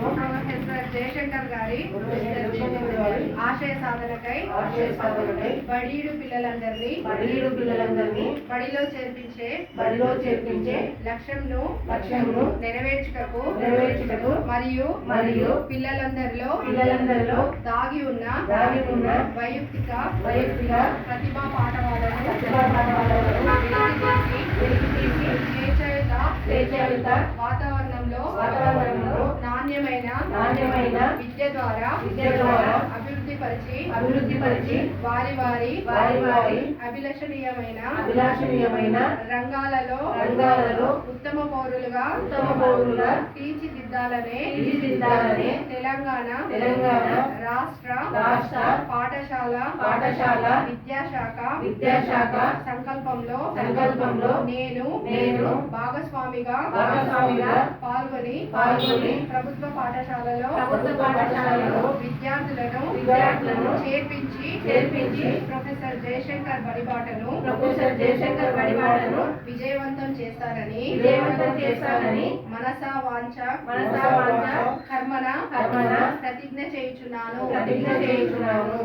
Professor Jayashankar గారి ఆశయ సాధనకై బడీడు పిల్లలందరినీ పిల్లలందరినీ బడిలో చేర్పించే బడిలో చేర్పించే లక్ష్యంను లక్ష్యంను నెరవేర్చుటకు నెరవేర్చుటకు మరియు మరియు పిల్లలందరిలో పిల్లలందరిలో దాగి ఉన్న దాగి ఉన్న వైయక్తిక వైయక్తిక ప్రతిభా పాఠవాలను స్వేచ్ఛయుత వాతావరణంలో వాతావరణంలో నాణ్యమైన నాణ్యమైన విద్య ద్వారా విద్య ద్వారా అభివృద్ధి పరిచి అభివృద్ధి పరిచి వారి వారి వారి వారి అభిలషణీయమైన అభిలాషణీయమైన రంగాలలో రంగాలలో ఉత్తమ పౌరులుగా ఉత్తమ పౌరులుగా తీర్చిదిద్దాలనే తీర్చిదిద్దాలనే తెలంగాణ తెలంగాణ రాష్ట్ర రాష్ట్ర పాఠశాల పాఠశాల విద్యాశాఖ విద్యాశాఖ సంకల్పంలో సంకల్పంలో నేను నేను భాగస్వామిగా భాగస్వామిగా పాల్గొని పాల్గొని ప్రభుత్వ పాఠశాలలో ప్రభుత్వ పాఠశాలలో విద్యార్థులను విద్యార్థులను చేర్పించి చేర్పించి ప్రొఫెసర్ జయశంకర్ బడిబాటను ప్రొఫెసర్ జయశంకర్ బడివాడను విజయవంతం చేస్తారని విజయవంతం చేస్తానని మనసా వాంఛ మనసా వాంఛ కర్మన కర్మణ ప్రతిజ్ఞ చేయుచున్నాను. ప్రతిజ్ఞ చేయుచున్నాను.